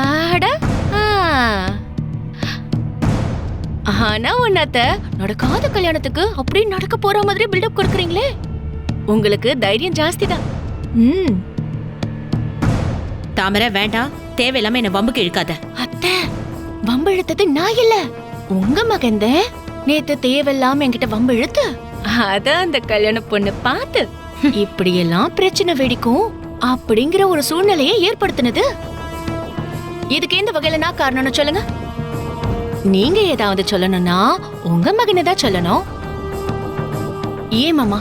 ஆட. ஆனா ஒன்னாத்த நடக்காத கல்யாணத்துக்கு அப்படியே நடக்க போற மாதிரி பில்டப் கொடுக்குறீங்களே. உங்களுக்கு தைரியம் ஜாஸ்தி தான் ம். தாமரை வேண்டாம். தேவையில்லாம என்ன வம்புக்கு இழுக்காத. அத்தை வம்பு இழுத்தது நான் இல்ல. உங்க மகந்த நேத்து தேவையில்லாம என்கிட்ட வம்பு இழுத்து. அதான் அந்த கல்யாண பொண்ணு பார்த்து. இப்படியெல்லாம் பிரச்சனை வெடிக்கும் அப்படிங்கிற ஒரு சூழ்நிலையை ஏற்படுத்தினது. இதுக்கு எந்த வகையில நான் காரணம்னு சொல்லுங்க. நீங்க ஏதாவது சொல்லணும்னா உங்க மகனை தான் சொல்லணும். ஏன் மாமா?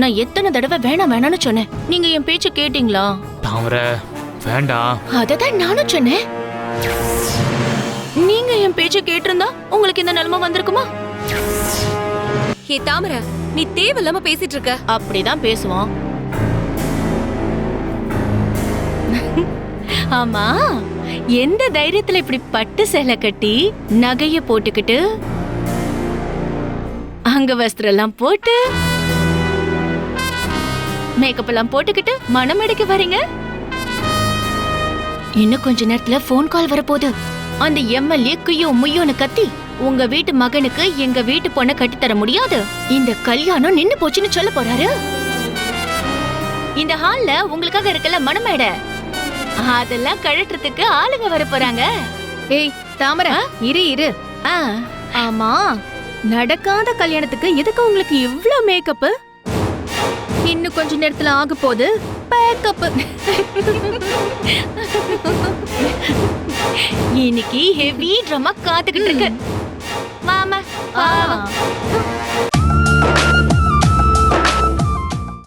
நான் எத்தனை தடவை வேணாம் வேணாம்னு சொன்னேன். நீங்க என் பேச்சு கேட்டீங்களா? தாமரை வேண்டாம். அததான் நானும் சொன்னேன். நீங்க என் பேச்ச கேட்டிருந்தா உங்களுக்கு இந்த நிலைமை வந்திருக்குமா? ஏ தாமரை நீ தேவையில்லாம பேசிட்டு இருக்க. அப்படிதான் பேசுவான். ஆமா. எந்த தைரியத்துல இப்படி பட்டு சேலை கட்டி நகைய போட்டுக்கிட்டு அங்க வஸ்திரம் எல்லாம் போட்டு மேக்கப் எல்லாம் போட்டுக்கிட்டு மனம் எடுக்க வரீங்க? இன்னும் கொஞ்ச நேரத்துல ஃபோன் கால் வரப்போகுது. அந்த எம்எல்ஏ குய்யோ முய்யோன்னு கத்தி உங்க வீட்டு மகனுக்கு எங்க வீட்டு பொண்ணை கட்டி தர முடியாது. இந்த கல்யாணம் நின்னு போச்சுன்னு சொல்ல போறாரு? இந்த ஹால்ல உங்களுக்காக இருக்கல மணமேடை அதெல்லாம் கழட்டுறதுக்கு ஆளுங்க வர போறாங்க. ஏய் தாமரை இரு இரு. ஆ, ஆமா நடக்காத கல்யாணத்துக்கு எதுக்கு உங்களுக்கு இவ்ளோ மேக்கப் இன்னும் கொஞ்ச நேரத்துல ஆக போகுது. பேக்கப் இன்னைக்கு ஹெவி ட்ராமா காத்துக்கிட்டு இருக்கு. வா.